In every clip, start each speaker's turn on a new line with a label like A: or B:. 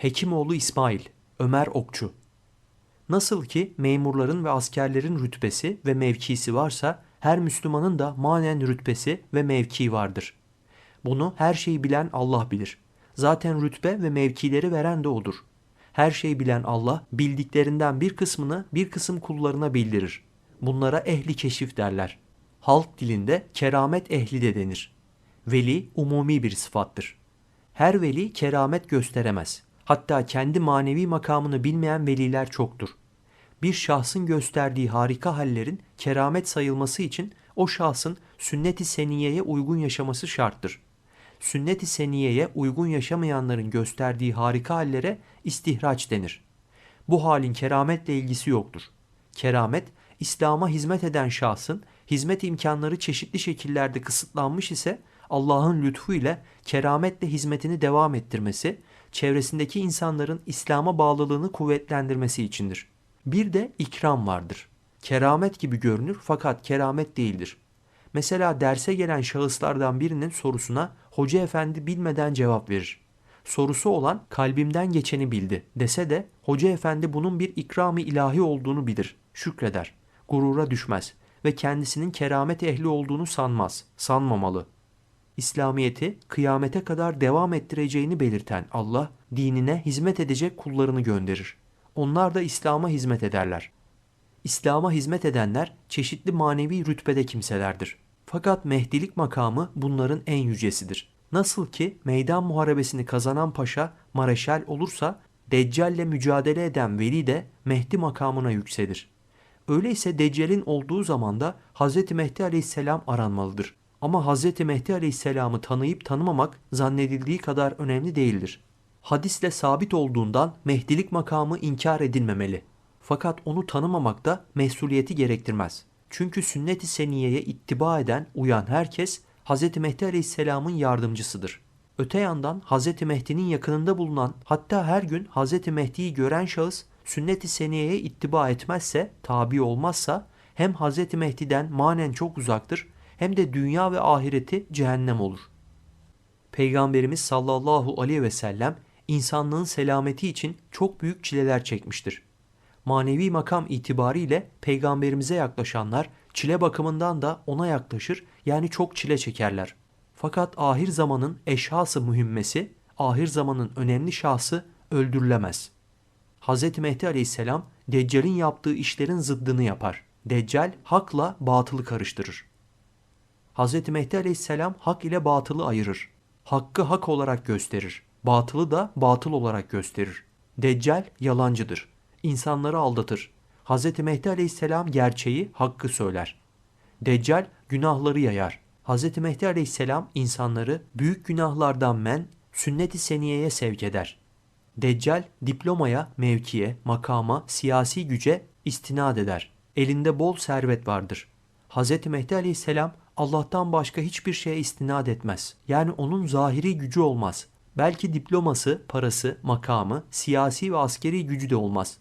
A: Hekimoğlu İsmail, Ömer Okçu. Nasıl ki memurların ve askerlerin rütbesi ve mevkisi varsa her Müslümanın da manen rütbesi ve mevkii vardır. Bunu her şeyi bilen Allah bilir. Zaten rütbe ve mevkileri veren de odur. Her şeyi bilen Allah bildiklerinden bir kısmını bir kısım kullarına bildirir. Bunlara ehli keşif derler. Halk dilinde keramet ehli de denir. Veli umumi bir sıfattır. Her veli keramet gösteremez. Hatta kendi manevi makamını bilmeyen veliler çoktur. Bir şahsın gösterdiği harika hallerin keramet sayılması için o şahsın sünnet-i seniyeye uygun yaşaması şarttır. Sünnet-i seniyeye uygun yaşamayanların gösterdiği harika hallere istihraç denir. Bu halin kerametle ilgisi yoktur. Keramet, İslam'a hizmet eden şahsın hizmet imkanları çeşitli şekillerde kısıtlanmış ise Allah'ın lütfu ile kerametle hizmetini devam ettirmesi, çevresindeki insanların İslam'a bağlılığını kuvvetlendirmesi içindir. Bir de ikram vardır. Keramet gibi görünür fakat keramet değildir. Mesela derse gelen şahıslardan birinin sorusuna hoca efendi bilmeden cevap verir. Sorusu olan kalbimden geçeni bildi dese de hoca efendi bunun bir ikramı ilahi olduğunu bilir, şükreder, gurura düşmez ve kendisinin keramet ehli olduğunu sanmaz, sanmamalı. İslamiyeti kıyamete kadar devam ettireceğini belirten Allah, dinine hizmet edecek kullarını gönderir. Onlar da İslam'a hizmet ederler. İslam'a hizmet edenler çeşitli manevi rütbede kimselerdir. Fakat mehdilik makamı bunların en yücesidir. Nasıl ki meydan muharebesini kazanan paşa mareşal olursa Deccal'le mücadele eden veli de Mehdi makamına yükselir. Öyleyse Deccal'in olduğu zamanda Hz. Mehdi aleyhisselam aranmalıdır. Ama Hz. Mehdi aleyhisselamı tanıyıp tanımamak zannedildiği kadar önemli değildir. Hadisle sabit olduğundan Mehdilik makamı inkar edilmemeli. Fakat onu tanımamak da mesuliyeti gerektirmez. Çünkü sünnet-i seniyeye ittiba eden, uyan herkes Hz. Mehdi Aleyhisselam'ın yardımcısıdır. Öte yandan Hz. Mehdi'nin yakınında bulunan hatta her gün Hz. Mehdi'yi gören şahıs sünnet-i seniyeye ittiba etmezse, tabi olmazsa hem Hz. Mehdi'den manen çok uzaktır hem de dünya ve ahireti cehennem olur. Peygamberimiz sallallahu aleyhi ve sellem insanlığın selameti için çok büyük çileler çekmiştir. Manevi makam itibariyle peygamberimize yaklaşanlar çile bakımından da ona yaklaşır yani çok çile çekerler. Fakat ahir zamanın eşhası mühimmesi, ahir zamanın önemli şahsı öldürülemez. Hz. Mehdi aleyhisselam Deccal'in yaptığı işlerin zıddını yapar. Deccal hakla batılı karıştırır. Hz. Mehdi aleyhisselam hak ile batılı ayırır. Hakkı hak olarak gösterir. Batılı da batıl olarak gösterir. Deccal yalancıdır. İnsanları aldatır. Hz. Mehdi aleyhisselam gerçeği, hakkı söyler. Deccal günahları yayar. Hz. Mehdi aleyhisselam insanları büyük günahlardan men, sünnet-i seniyeye sevk eder. Deccal diplomaya, mevkiye, makama, siyasi güce istinad eder. Elinde bol servet vardır. Hz. Mehdi aleyhisselam Allah'tan başka hiçbir şeye istinad etmez. Yani onun zahiri gücü olmaz. Belki diploması, parası, makamı, siyasi ve askeri gücü de olmaz.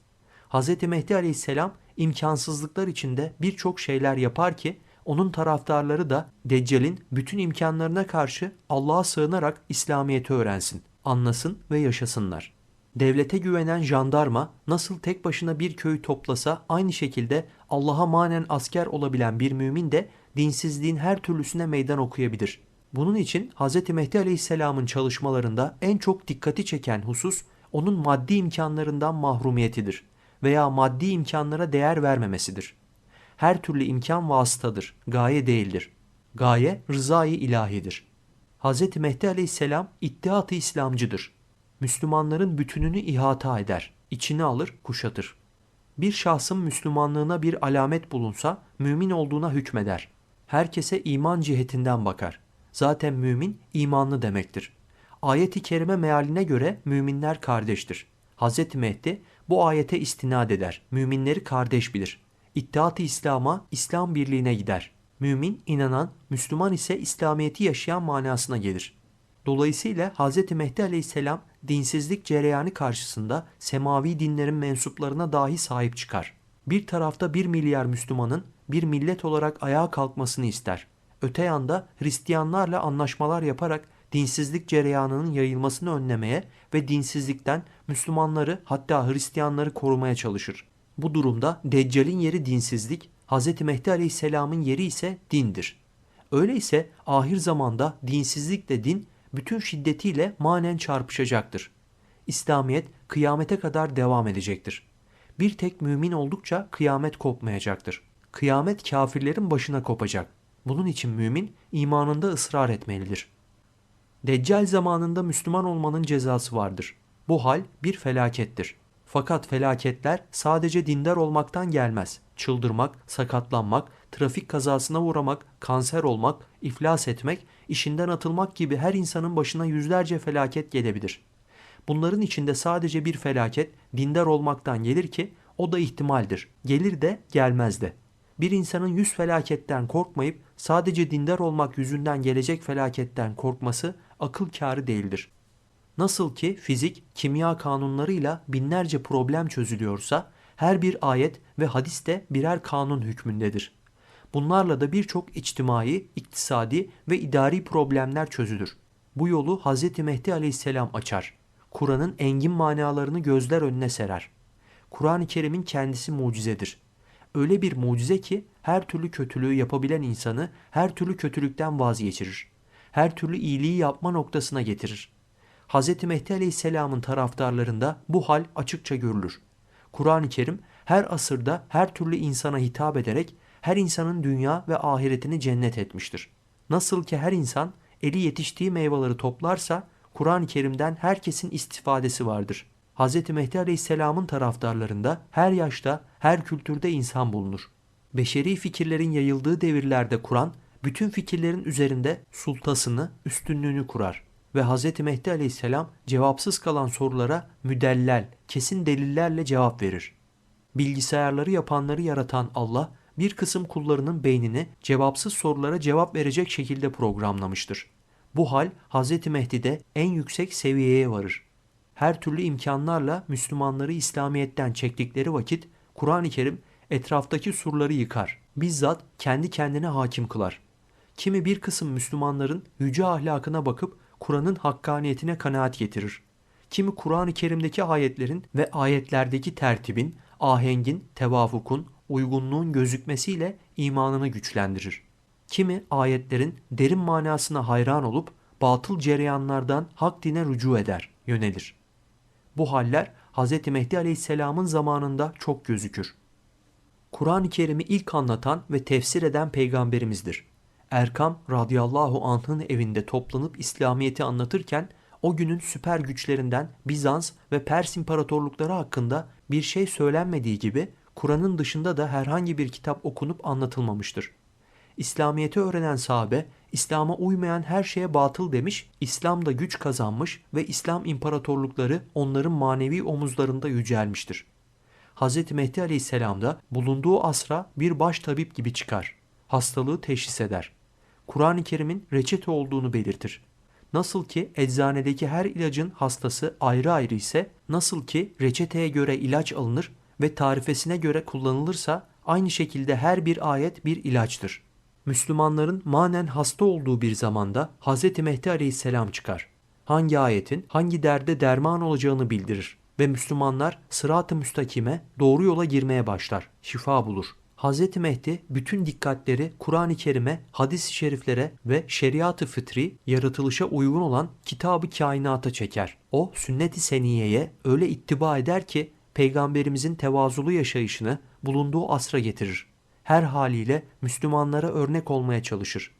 A: Hz. Mehdi aleyhisselam imkansızlıklar içinde birçok şeyler yapar ki onun taraftarları da Deccal'in bütün imkanlarına karşı Allah'a sığınarak İslamiyet'i öğrensin, anlasın ve yaşasınlar. Devlete güvenen jandarma nasıl tek başına bir köyü toplasa aynı şekilde Allah'a manen asker olabilen bir mümin de dinsizliğin her türlüsüne meydan okuyabilir. Bunun için Hz. Mehdi Aleyhisselam'ın çalışmalarında en çok dikkati çeken husus onun maddi imkanlarından mahrumiyetidir veya maddi imkanlara değer vermemesidir. Her türlü imkan vasıtadır, gaye değildir. Gaye rızayı ilahidir. Hz. Mehdi Aleyhisselam ittihat-ı İslamcıdır. Müslümanların bütününü ihata eder, içine alır, kuşatır. Bir şahsın Müslümanlığına bir alamet bulunsa mümin olduğuna hükmeder. Herkese iman cihetinden bakar. Zaten mümin imanlı demektir. Ayet-i kerime mealine göre müminler kardeştir. Hz. Mehdi bu ayete istinad eder. Müminleri kardeş bilir. İttihat-ı İslam'a, İslam birliğine gider. Mümin, inanan, Müslüman ise İslamiyet'i yaşayan manasına gelir. Dolayısıyla Hz. Mehdi aleyhisselam dinsizlik cereyanı karşısında semavi dinlerin mensuplarına dahi sahip çıkar. Bir tarafta bir milyar Müslümanın bir millet olarak ayağa kalkmasını ister. Öte yanda Hristiyanlarla anlaşmalar yaparak dinsizlik cereyanının yayılmasını önlemeye ve dinsizlikten Müslümanları hatta Hristiyanları korumaya çalışır. Bu durumda Deccal'in yeri dinsizlik, Hz. Mehdi Aleyhisselam'ın yeri ise dindir. Öyleyse ahir zamanda dinsizlikle din bütün şiddetiyle manen çarpışacaktır. İslamiyet kıyamete kadar devam edecektir. Bir tek mümin oldukça kıyamet kopmayacaktır. Kıyamet kafirlerin başına kopacak. Bunun için mümin imanında ısrar etmelidir. Deccal zamanında Müslüman olmanın cezası vardır. Bu hal bir felakettir. Fakat felaketler sadece dindar olmaktan gelmez. Çıldırmak, sakatlanmak, trafik kazasına uğramak, kanser olmak, iflas etmek, işinden atılmak gibi her insanın başına yüzlerce felaket gelebilir. Bunların içinde sadece bir felaket dindar olmaktan gelir ki o da ihtimaldir. Gelir de gelmez de. Bir insanın yüz felaketten korkmayıp sadece dindar olmak yüzünden gelecek felaketten korkması akıl kârı değildir. Nasıl ki fizik, kimya kanunlarıyla binlerce problem çözülüyorsa her bir ayet ve hadis de birer kanun hükmündedir. Bunlarla da birçok içtimai, iktisadi ve idari problemler çözülür. Bu yolu Hz. Mehdi aleyhisselam açar. Kur'an'ın engin manalarını gözler önüne serer. Kur'an-ı Kerim'in kendisi mucizedir. Öyle bir mucize ki her türlü kötülüğü yapabilen insanı her türlü kötülükten vazgeçirir. Her türlü iyiliği yapma noktasına getirir. Hz. Mehdi Aleyhisselam'ın taraftarlarında bu hal açıkça görülür. Kur'an-ı Kerim her asırda her türlü insana hitap ederek her insanın dünya ve ahiretini cennet etmiştir. Nasıl ki her insan eli yetiştiği meyveleri toplarsa Kur'an-ı Kerim'den herkesin istifadesi vardır. Hz. Mehdi Aleyhisselam'ın taraftarlarında her yaşta, her kültürde insan bulunur. Beşeri fikirlerin yayıldığı devirlerde Kur'an, bütün fikirlerin üzerinde sultasını, üstünlüğünü kurar ve Hz. Mehdi Aleyhisselam cevapsız kalan sorulara müdellel, kesin delillerle cevap verir. Bilgisayarları yapanları yaratan Allah, bir kısım kullarının beynini cevapsız sorulara cevap verecek şekilde programlamıştır. Bu hal Hz. Mehdi'de en yüksek seviyeye varır. Her türlü imkanlarla Müslümanları İslamiyet'ten çektikleri vakit Kur'an-ı Kerim etraftaki surları yıkar. Bizzat kendi kendine hakim kılar. Kimi bir kısım Müslümanların yüce ahlakına bakıp Kur'an'ın hakkaniyetine kanaat getirir. Kimi Kur'an-ı Kerim'deki ayetlerin ve ayetlerdeki tertibin, ahengin, tevafukun, uygunluğun gözükmesiyle imanını güçlendirir. Kimi ayetlerin derin manasına hayran olup batıl cereyanlardan hak dine rücu eder, yönelir. Bu haller Hz. Mehdi Aleyhisselam'ın zamanında çok gözükür. Kur'an-ı Kerim'i ilk anlatan ve tefsir eden peygamberimizdir. Erkam radıyallahu anh'ın evinde toplanıp İslamiyet'i anlatırken o günün süper güçlerinden Bizans ve Pers imparatorlukları hakkında bir şey söylenmediği gibi Kur'an'ın dışında da herhangi bir kitap okunup anlatılmamıştır. İslamiyet'i öğrenen sahabe, İslam'a uymayan her şeye batıl demiş, İslam'da güç kazanmış ve İslam imparatorlukları onların manevi omuzlarında yücelmiştir. Hz. Mehdi Aleyhisselam da bulunduğu asra bir baş tabip gibi çıkar. Hastalığı teşhis eder. Kur'an-ı Kerim'in reçete olduğunu belirtir. Nasıl ki eczanedeki her ilacın hastası ayrı ayrı ise, nasıl ki reçeteye göre ilaç alınır ve tarifesine göre kullanılırsa aynı şekilde her bir ayet bir ilaçtır. Müslümanların manen hasta olduğu bir zamanda Hz. Mehdi Aleyhisselam çıkar. Hangi ayetin hangi derde derman olacağını bildirir ve Müslümanlar sırat-ı müstakime doğru yola girmeye başlar, şifa bulur. Hz. Mehdi bütün dikkatleri Kur'an-ı Kerim'e, hadis-i şeriflere ve şeriat-ı fıtri, yaratılışa uygun olan kitabı kainata çeker. O sünnet-i seniyeye öyle ittiba eder ki peygamberimizin tevazulu yaşayışını bulunduğu asra getirir. Her haliyle Müslümanlara örnek olmaya çalışır.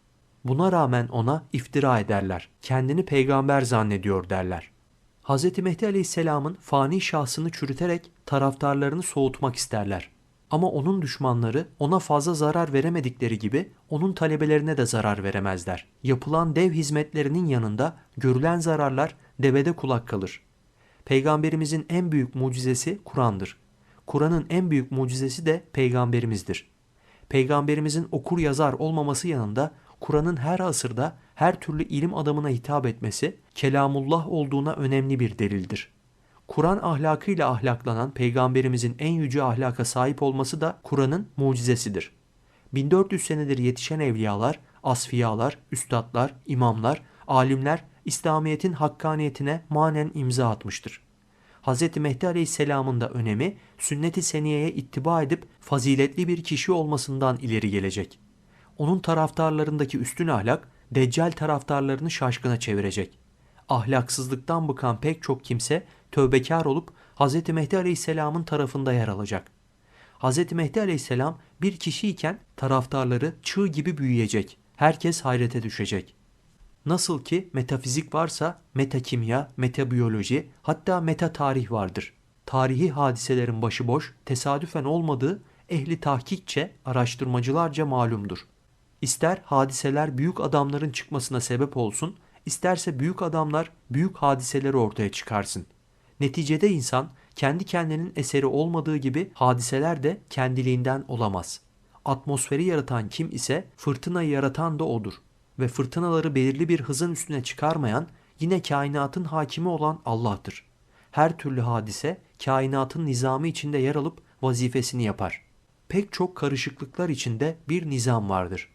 A: Buna rağmen ona iftira ederler. Kendini peygamber zannediyor derler. Hz. Mehdi Aleyhisselam'ın fani şahsını çürüterek taraftarlarını soğutmak isterler. Ama onun düşmanları ona fazla zarar veremedikleri gibi onun talebelerine de zarar veremezler. Yapılan dev hizmetlerinin yanında görülen zararlar devede kulak kalır. Peygamberimizin en büyük mucizesi Kur'an'dır. Kur'an'ın en büyük mucizesi de peygamberimizdir. Peygamberimizin okur yazar olmaması yanında Kur'an'ın her asırda her türlü ilim adamına hitap etmesi kelamullah olduğuna önemli bir delildir. Kur'an ahlakıyla ahlaklanan peygamberimizin en yüce ahlaka sahip olması da Kur'an'ın mucizesidir. 1400 senedir yetişen evliyalar, asfiyalar, üstadlar, imamlar, alimler İslamiyet'in hakkaniyetine manen imza atmıştır. Hz. Mehdi Aleyhisselam'ın da önemi sünnet-i seniyeye ittiba edip faziletli bir kişi olmasından ileri gelecek. Onun taraftarlarındaki üstün ahlak Deccal taraftarlarını şaşkına çevirecek. Ahlaksızlıktan bıkan pek çok kimse tövbekar olup Hz. Mehdi Aleyhisselam'ın tarafında yer alacak. Hz. Mehdi Aleyhisselam bir kişiyken taraftarları çığ gibi büyüyecek. Herkes hayrete düşecek. Nasıl ki metafizik varsa metakimya, metabiyoloji hatta meta tarih vardır. Tarihi hadiselerin başıboş, tesadüfen olmadığı ehli tahkikçe, araştırmacılarca malumdur. İster hadiseler büyük adamların çıkmasına sebep olsun, isterse büyük adamlar büyük hadiseleri ortaya çıkarsın. Neticede insan kendi kendinin eseri olmadığı gibi hadiseler de kendiliğinden olamaz. Atmosferi yaratan kim ise fırtınayı yaratan da odur ve fırtınaları belirli bir hızın üstüne çıkarmayan yine kainatın hakimi olan Allah'tır. Her türlü hadise kainatın nizamı içinde yer alıp vazifesini yapar. Pek çok karışıklıklar içinde bir nizam vardır.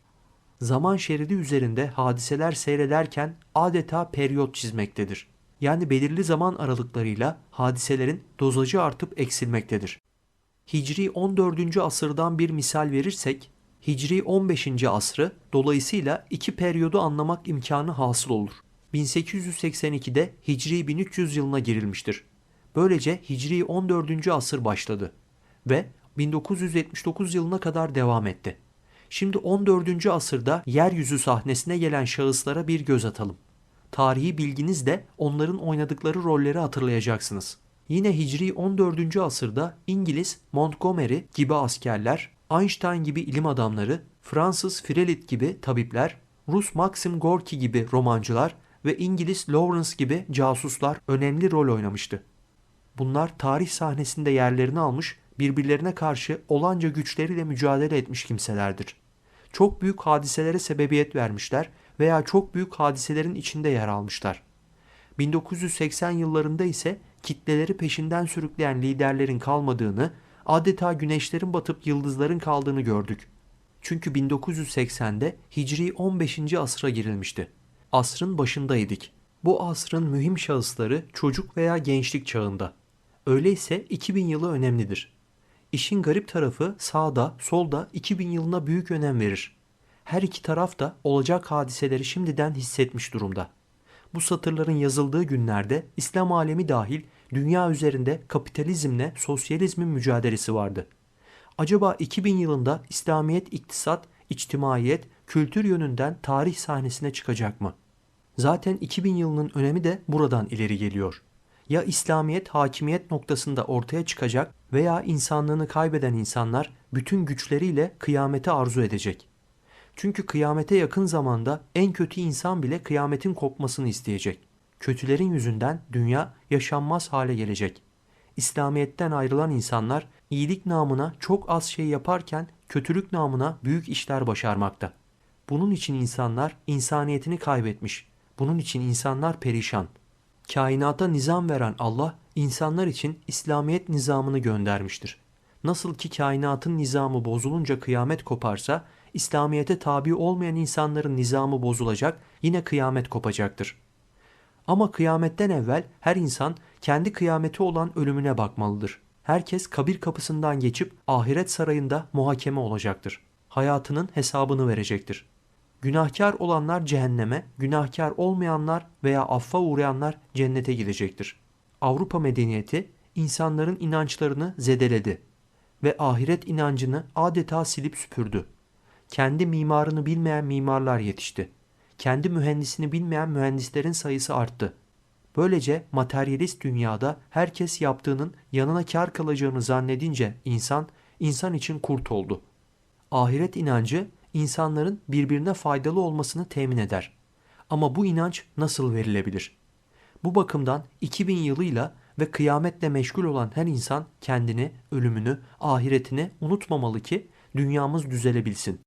A: Zaman şeridi üzerinde hadiseler seyrederken adeta periyot çizmektedir. Yani belirli zaman aralıklarıyla hadiselerin dozajı artıp eksilmektedir. Hicri 14. asırdan bir misal verirsek, Hicri 15. asrı dolayısıyla iki periyodu anlamak imkanı hasıl olur. 1882'de Hicri 1300 yılına girilmiştir. Böylece Hicri 14. asır başladı ve 1979 yılına kadar devam etti. Şimdi 14. asırda yeryüzü sahnesine gelen şahıslara bir göz atalım. Tarihi bilginizle onların oynadıkları rolleri hatırlayacaksınız. Yine Hicri 14. asırda İngiliz Montgomery gibi askerler, Einstein gibi ilim adamları, Fransız Frelit gibi tabipler, Rus Maxim Gorki gibi romancılar ve İngiliz Lawrence gibi casuslar önemli rol oynamıştı. Bunlar tarih sahnesinde yerlerini almış, birbirlerine karşı olanca güçleriyle mücadele etmiş kimselerdir. Çok büyük hadiselere sebebiyet vermişler veya çok büyük hadiselerin içinde yer almışlar. 1980 yıllarında ise kitleleri peşinden sürükleyen liderlerin kalmadığını, adeta güneşlerin batıp yıldızların kaldığını gördük. Çünkü 1980'de Hicri 15. asra girilmişti. Asrın başındaydık. Bu asrın mühim şahısları çocuk veya gençlik çağında. Öyleyse 2000 yılı önemlidir. İşin garip tarafı sağda, solda 2000 yılına büyük önem verir. Her iki taraf da olacak hadiseleri şimdiden hissetmiş durumda. Bu satırların yazıldığı günlerde İslam alemi dahil dünya üzerinde kapitalizmle sosyalizmin mücadelesi vardı. Acaba 2000 yılında İslamiyet iktisat, içtimaiyet, kültür yönünden tarih sahnesine çıkacak mı? Zaten 2000 yılının önemi de buradan ileri geliyor. Ya İslamiyet hakimiyet noktasında ortaya çıkacak veya insanlığını kaybeden insanlar bütün güçleriyle kıyameti arzu edecek. Çünkü kıyamete yakın zamanda en kötü insan bile kıyametin kopmasını isteyecek. Kötülerin yüzünden dünya yaşanmaz hale gelecek. İslamiyet'ten ayrılan insanlar iyilik namına çok az şey yaparken kötülük namına büyük işler başarmakta. Bunun için insanlar insaniyetini kaybetmiş. Bunun için insanlar perişan. Kainata nizam veren Allah insanlar için İslamiyet nizamını göndermiştir. Nasıl ki kainatın nizamı bozulunca kıyamet koparsa, İslamiyete tabi olmayan insanların nizamı bozulacak, yine kıyamet kopacaktır. Ama kıyametten evvel her insan kendi kıyameti olan ölümüne bakmalıdır. Herkes kabir kapısından geçip ahiret sarayında muhakeme olacaktır. Hayatının hesabını verecektir. Günahkar olanlar cehenneme, günahkar olmayanlar veya affa uğrayanlar cennete gidecektir. Avrupa medeniyeti insanların inançlarını zedeledi ve ahiret inancını adeta silip süpürdü. Kendi mimarını bilmeyen mimarlar yetişti. Kendi mühendisini bilmeyen mühendislerin sayısı arttı. Böylece materyalist dünyada herkes yaptığının yanına kar kalacağını zannedince insan, insan için kurt oldu. Ahiret inancı insanların birbirine faydalı olmasını temin eder. Ama bu inanç nasıl verilebilir? Bu bakımdan 2000 yılıyla ve kıyametle meşgul olan her insan kendini, ölümünü, ahiretini unutmamalı ki dünyamız düzelebilsin.